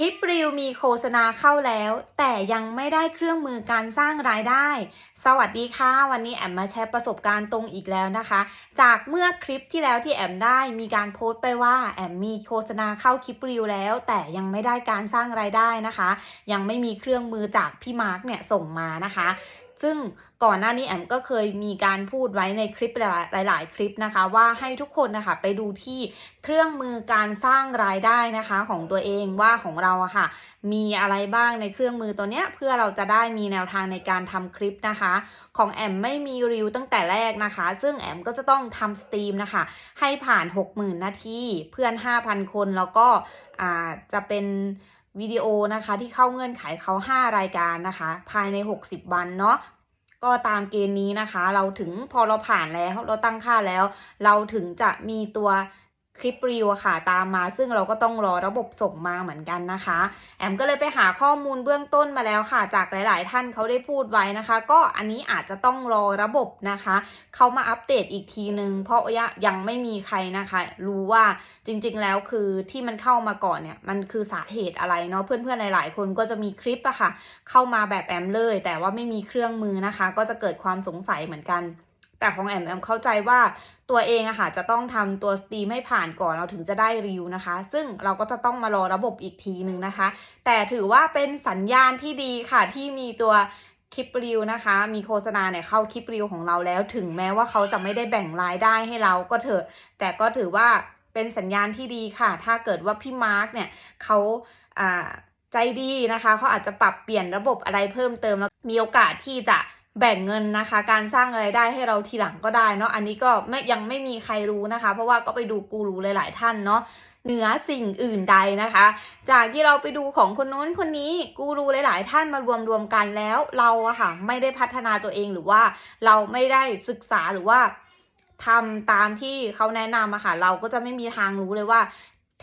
คลิปรีวมีโฆษณาเข้าแล้ว แต่ยังไม่ได้เครื่องมือการสร้างรายได้ สวัสดีค่ะ วันนี้แอมมาแชร์ประสบการณ์ตรงอีกแล้วนะคะ จากเมื่อคลิปที่แล้วที่แอมได้มีการโพสต์ไปว่าแอมมีโฆษณาเข้าคลิปรีวแล้ว แต่ยังไม่ได้การสร้างรายได้นะคะ ยังไม่มีเครื่องมือจากพี่มาร์กเนี่ยส่งมานะคะ ซึ่งก่อนหน้านี้แอมก็เคยมีการพูดไว้ในคลิปหลาย ๆ คลิปนะคะ ว่าให้ทุกคนนะคะไปดูที่เครื่องมือการสร้างรายได้นะคะของตัวเองว่าของเราอะค่ะ มีอะไรบ้างในเครื่องมือตัวเนี้ยเพื่อเราจะได้มีแนวทางในการทำคลิปนะคะ ของแอมไม่มีรีวตั้งแต่แรกนะคะ ซึ่งแอมก็จะต้องทำสตรีมนะคะ ให้ผ่าน 60,000 นาทีเพื่อน 5,000 คนแล้วก็อ่าจะเป็นวิดีโอนะคะที่เข้าเงื่อนไขเขา 5 รายการนะคะ ภายใน 60 วันเนาะ ก็ตามเกณฑ์นี้นะคะ เราถึงพอเราผ่านแล้วเราตั้งค่าแล้ว เราถึงจะมีตัว คลิปรีวอะค่ะตามมา ซึ่งเราก็ต้องรอระบบส่งมาเหมือนกันนะคะ แอมก็เลยไปหาข้อมูลเบื้องต้นมาแล้วค่ะ จากหลาย ๆ ท่านเขาได้พูดไว้นะคะ ก็อันนี้อาจจะต้องรอระบบนะคะเขามาอัปเดตอีกทีนึง เพราะยังไม่มีใครนะคะ รู้ว่าจริง ๆ แล้วคือที่มันเข้ามาก่อนเนี่ยมันคือสาเหตุอะไรเนาะเพื่อน ๆ หลาย ๆ คนก็จะมีคลิปอะค่ะ เข้ามาแบบแอมเลย แต่ว่าไม่มีเครื่องมือนะคะ ก็จะเกิดความสงสัยเหมือนกัน แต่ของแอมแอมเข้าใจว่าตัวเองอะค่ะจะต้องทำตัวสตรีมให้ผ่านก่อนเราถึงจะได้รีวนะคะ ซึ่งเราก็จะต้องมารอระบบอีกทีหนึ่งนะคะ แต่ถือว่าเป็นสัญญาณที่ดีค่ะที่มีตัวคลิปรีวนะคะ มีโฆษณาเนี่ยเข้าคลิปรีวของเราแล้ว ถึงแม้ว่าเขาจะไม่ได้แบ่งรายได้ให้เราก็เถอะ แต่ก็ถือว่าเป็นสัญญาณที่ดีค่ะ ถ้าเกิดว่าพี่มาร์กเนี่ยเขาใจดีนะคะเขาอาจจะปรับเปลี่ยนระบบอะไรเพิ่มเติมแล้วมีโอกาสที่จะ แบ่งเงินนะคะ การสร้างรายได้ให้เราทีหลังก็ได้เนาะอันนี้ก็ไม่ยังไม่มีใครรู้นะคะ เพราะว่าก็ไปดูกูรูหลายๆ ท่านเนาะเหนือสิ่งอื่นใดนะคะ จากที่เราไปดูของคนโน้นคนนี้กูรูหลายๆ ท่านมารวมรวมกันแล้วเราอะค่ะไม่ได้พัฒนาตัวเองหรือว่าเราไม่ได้ศึกษาหรือว่าทำตามที่เขาแนะนำอะค่ะ เราก็จะไม่มีทางรู้เลยว่า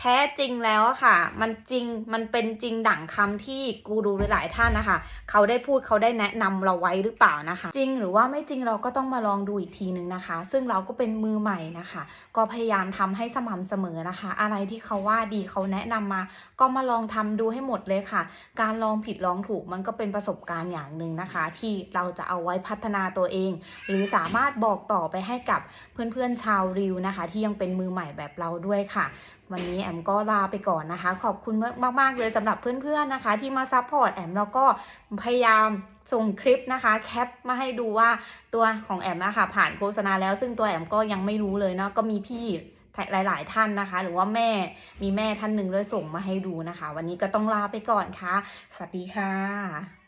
แท้จริงแล้วค่ะ มันจริงมันเป็นจริงดั่งคำที่กูรูหลายท่านนะคะ เขาได้พูดเขาได้แนะนำเราไว้หรือเปล่านะคะ จริงหรือว่าไม่จริงเราก็ต้องมาลองดูอีกทีนึงนะคะ ซึ่งเราก็เป็นมือใหม่นะคะ ก็พยายามทำให้สม่ำเสมอนะคะ อะไรที่เขาว่าดีเขาแนะนำมา ก็มาลองทำดูให้หมดเลยค่ะ การลองผิดลองถูกมันก็เป็นประสบการณ์อย่างหนึ่งนะคะ ที่เราจะเอาไว้พัฒนาตัวเอง หรือสามารถบอกต่อไปให้กับเพื่อนๆชาวริวนะคะ ที่ยังเป็นมือใหม่แบบเราด้วยค่ะ วันนี้แอมก็ลาไปก่อนนะคะ ขอบคุณมาก ๆ เลยสำหรับเพื่อน ๆ นะคะ ที่มาซัพพอร์ตแอมแล้วก็พยายามส่งคลิปนะคะ แคปมาให้ดูว่าตัวของแอมนะคะผ่านโฆษณาแล้ว ซึ่งตัวแอมก็ยังไม่รู้เลยเนาะก็มีพี่หลาย ๆ ท่านนะคะ หรือว่าแม่มีแม่ท่านหนึ่งด้วยส่งมาให้ดูนะคะ วันนี้ก็ต้องลาไปก่อนค่ะ สวัสดีค่ะ